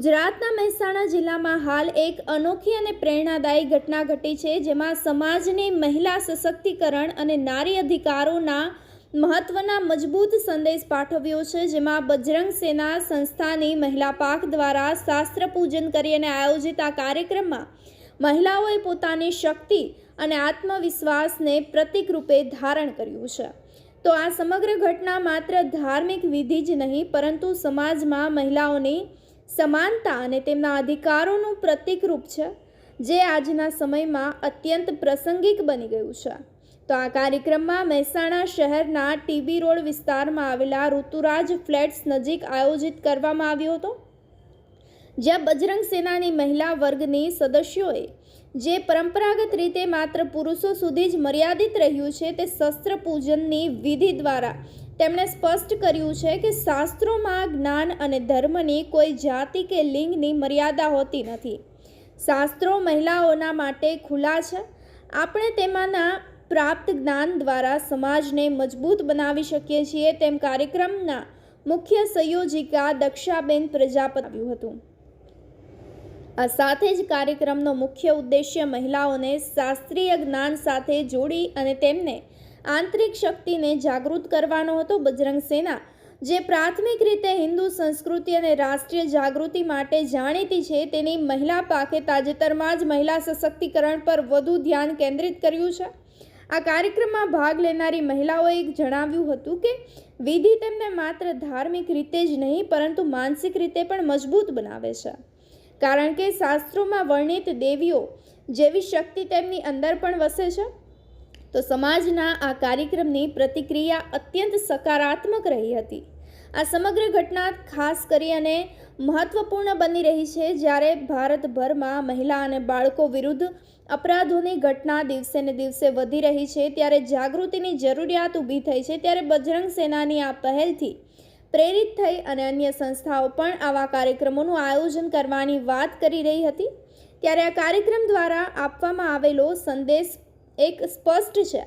ગુજરાતના મહેસાણા જિલ્લામાં હાલ એક અનોખી અને પ્રેરણાદાયી ઘટના ઘટી છે, જેમાં સમાજની મહિલા સશક્તિકરણ અને નારી અધિકારોના મહત્વના મજબૂત સંદેશ પાઠવ્યો છે, જેમાં બજરંગ સેના સંસ્થાની મહિલા પાક દ્વારા શાસ્ત્ર પૂજન કરી અને આયોજિત આ કાર્યક્રમમાં મહિલાઓએ પોતાની શક્તિ અને આત્મવિશ્વાસને પ્રતિકરૂપે ધારણ કર્યું છે. તો આ સમગ્ર ઘટના માત્ર ધાર્મિક વિધિ જ નહીં, પરંતુ સમાજમાં મહિલાઓની સમાનતા અને તેમના અધિકારોનું પ્રતિકરૂપ છે, જે આજના સમયમાં અત્યંત પ્રાસંગિક બની ગયું છે. તો આ કાર્યક્રમમાં મહેસાણા શહેરના ટીબી રોડ વિસ્તારમાં આવેલા ઋતુરાજ ફ્લેટ્સ નજીક આયોજિત કરવામાં આવ્યો હતો, જ્યાં બજરંગ સેનાની મહિલા વર્ગની સદસ્યોએ જે પરંપરાગત રીતે માત્ર પુરુષો સુધી જ મર્યાદિત રહ્યું છે, તે શસ્ત્ર પૂજનની વિધિ દ્વારા તેમણે સ્પષ્ટ કર્યું છે કે શાસ્ત્રોમાં જ્ઞાન અને ધર્મની કોઈ જાતિ કે લિંગની મર્યાદા હોતી નથી. શાસ્ત્રો મહિલાઓના માટે ખુલ્લા છે. આપણે તેમાંના પ્રાપ્ત જ્ઞાન દ્વારા સમાજને મજબૂત બનાવી શકીએ છીએ તેમ કાર્યક્રમના મુખ્ય સંયોજિકા દક્ષાબેન પ્રજાપત હતું. આ સાથે જ કાર્યક્રમનો મુખ્ય ઉદ્દેશ્ય મહિલાઓને શાસ્ત્રીય જ્ઞાન સાથે જોડી અને તેમને આંતરિક શક્તિને જાગૃત કરવાનો હતો બજરંગ સેના, જે પ્રાથમિક રીતે હિન્દુ સંસ્કૃતિ અને રાષ્ટ્રીય જાગૃતિ માટે જાણીતી છે. તેની મહિલા પાકે તાજેતરમાં જ મહિલા સશક્તિકરણ પર વધુ ધ્યાન કેન્દ્રિત કર્યું છે. આ કાર્યક્રમમાં ભાગ લેનારી મહિલાઓએ જણાવ્યું હતું કે, વિધિ તેમને માત્ર ધાર્મિક રીતે જ નહીં, પરંતુ માનસિક રીતે પણ મજબૂત બનાવે છે. કારણ કે શાસ્ત્રોમાં વર્ણિત દેવીઓ જેવી શક્તિ તેમની અંદર પણ વસે છે. તો સમાજના આ કાર્યક્રમની પ્રતિક્રિયા અત્યંત સકારાત્મક રહી હતી. આ સમગ્ર ઘટના ખાસ કરી અને મહત્વપૂર્ણ બની રહી છે જ્યારે ભારતભરમાં મહિલા અને બાળકો વિરુદ્ધ અપરાધોની ઘટના દિવસે ને દિવસે વધી રહી છે, ત્યારે જાગૃતિની જરૂરિયાત ઊભી થઈ છે, ત્યારે બજરંગ સેનાની આ પહેલથી પ્રેરિત થઈ અને અન્ય સંસ્થાઓ પણ આવા કાર્યક્રમોનું આયોજન કરવાની વાત કરી રહી હતી. ત્યારે આ કાર્યક્રમ દ્વારા આપવામાં આવેલો સંદેશ એક સ્પષ્ટ છે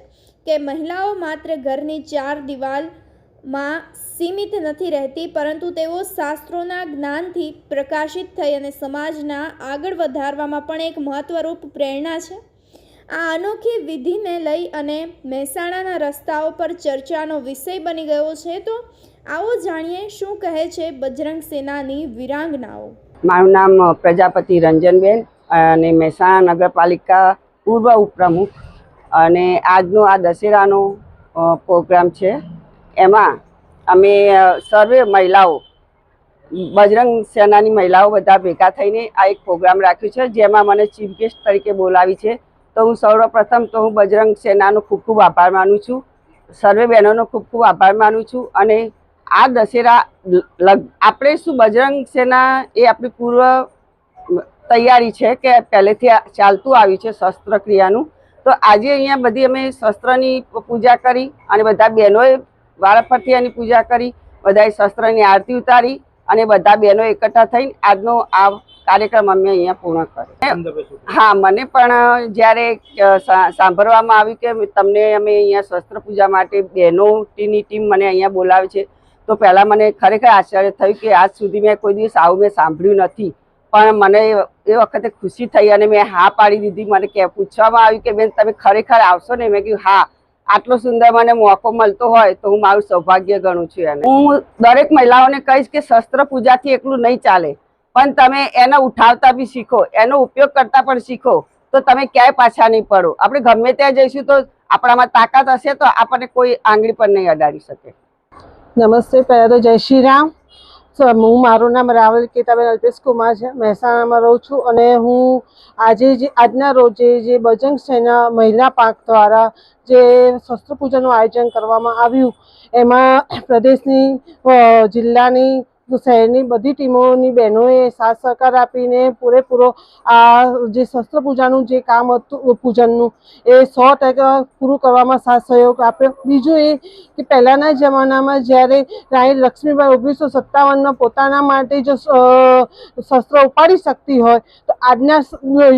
કે મહિલાઓ માત્ર ઘરની ચાર દિવાલમાં સીમિત નથી રહેતી, પરંતુ તેઓ શાસ્ત્રોના જ્ઞાનથી પ્રકાશિત થઈ અને સમાજના આગળ વધારવામાં પણ એક મહત્વરૂપ પ્રેરણા છે. આ અનોખી વિધિને લઈ અને મહેસાણાના રસ્તાઓ પર ચર્ચાનો વિષય બની ગયો છે, તો આવો જાણીએ શું કહે છે બજરંગ સેનાની વિરાંગનાઓ. મારું નામ પ્રજાપતિ રંજનબેન અને મહેસાણા નગરપાલિકા પૂર્વ ઉપપ્રમુખ અને આજનો આ દશેરાનો પ્રોગ્રામ છે. એમાં અમે સર્વે મહિલાઓ, બજરંગ સેનાની મહિલાઓ બધા ભેગા થઈને આ એક પ્રોગ્રામ રાખ્યો છે, જેમાં મને ચીફ ગેસ્ટ તરીકે બોલાવી છે. તો હું સૌપ્રથમ તો હું બજરંગ સેનાનો ખૂબ ખૂબ આભાર માનું છું. સર્વે બહેનોનો ખૂબ ખૂબ આભાર માનું છું. અને આ દશેરા લગ, આપણે શું બજરંગ સેના એ આપણી પૂર્વ તૈયારી છે કે પહેલેથી ચાલતું આવ્યું છે શસ્ત્ર ક્રિયાનું તો આજે અહીંયા બધી અમે શસ્ત્રની પૂજા કરી અને બધા બહેનોએ વારાફરતી એની પૂજા કરી બધાએ શસ્ત્રની આરતી ઉતારી અને બધા બહેનો એકઠા થઈને આજનો આ કાર્યક્રમ અમે અહીંયા પૂર્ણ કર્યો. હા મને પણ જ્યારે સાંભળવામાં આવ્યું કે તમને અમે અહીંયા શસ્ત્ર પૂજા માટે બહેનોની ટીમ મને અહીંયા બોલાવે છે તો પહેલાં મને ખરેખર આશ્ચર્ય થયું કે આજ સુધી મેં કોઈ દિવસ આવું મેં સાંભળ્યું નથી. પણ મને એ વખતે ખુશી થઈ અને મેં હા પાડી દીધી. મને કે પૂછવામાં આવ્યું કે, બેન, તમે ખરેખર આવશો ને? મેં કીધું, હા, આટલો સુંદર મને મોકો મળતો હોય તો હું મારું સૌભાગ્ય ગણું છું એને. હું દરેક મહિલાઓને કહીશ કે શસ્ત્ર પૂજાથી એકલું નહીં ચાલે. પણ તમે એને ઉઠાવતા બી શીખો. એનો ઉપયોગ કરતા પણ શીખો. તો તમે ક્યાંય પાછા નહીં પડો. આપણે ગમે ત્યાં જઈશું તો આપણામાં તાકાત હશે તો આપણને કોઈ આંગળી પર નહીં અડાડી શકે. નમસ્તે, પહેલાં જય શ્રી રામ. સો, હું મારું નામ રાવલ કેતાબેન અલ્પેશ કુમાર છે. મહેસાણામાં રહું છું અને હું આજે જે આજના રોજે જે બજરંગ સેના મહિલા પાક દ્વારા જે શસ્ત્ર પૂજનનું આયોજન કરવામાં આવ્યું એમાં પ્રદેશની જિલ્લાની શહેરની બધી ટીમોની બહેનોએ સાથ સહકાર આપીને પૂરેપૂરો આ જે શસ્ત્ર પૂજાનું જે કામ હતું, પૂજનનું, એ સો ટકા પૂરું કરવામાં સાથ સહયોગ આપ્યો. બીજું એ કે પહેલાંના જમાનામાં જ્યારે રાણી લક્ષ્મીબાઈ ઓગણીસો સત્તાવનમાં પોતાના માટે જો શસ્ત્ર ઉપાડી શકતી હોય, તો આજના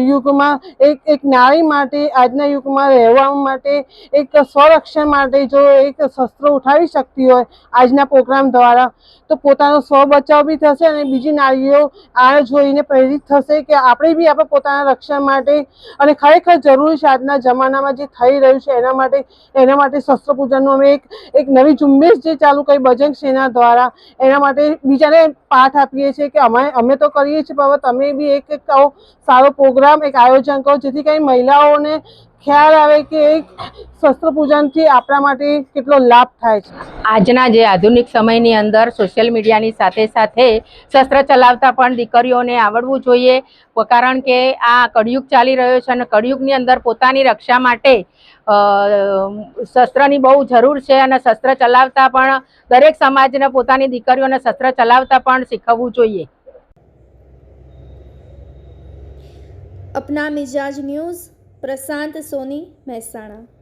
યુગમાં એક એક નારી માટે, આજના યુગમાં રહેવા માટે, એક સ્વરક્ષણ માટે જો એક શસ્ત્ર ઉઠાવી શકતી હોય, આજના પ્રોગ્રામ દ્વારા, તો પોતાનો સ્વ બચાવ બી થશે અને બીજી નારીઓ આ જોઈને પ્રેરિત થશે કે આપણે બી આપણે પોતાના રક્ષણ માટે અને ખરેખર જરૂરી છે આજના જમાનામાં જે થઈ રહ્યું છે એના માટે એના માટે શસ્ત્ર પૂજનનું અમે એક એક નવી ઝુંબેશ જે ચાલુ કરી બજરંગ સેના દ્વારા, એના માટે બીજાને પાઠ આપીએ છીએ કે અમે અમે તો કરીએ છીએ, પણ તમે બી એક એક સારો પ્રોગ્રામ, એક આયોજન કરો, જેથી કંઈ મહિલાઓને ખ્યાલ આવે કે શસ્ત્ર પૂજનથી આપણા માટે કેટલો લાભ થાય છે. આજના જે આધુનિક સમયની અંદર સોશિયલ મીડિયાની સાથે સાથે શસ્ત્ર ચલાવતા પણ દીકરીઓને આવડવું જોઈએ. કારણ કે આ કળિયુગ ચાલી રહ્યો છે અને કળિયુગની અંદર પોતાની રક્ષા માટે શસ્ત્રની બહુ જરૂર છે અને શસ્ત્ર ચલાવતા પણ દરેક સમાજને પોતાની દીકરીઓને શસ્ત્ર ચલાવતા પણ શીખવવું જોઈએ. અપના મિજાજ ન્યૂઝ પ્રશાંત સોની મહેસાણા.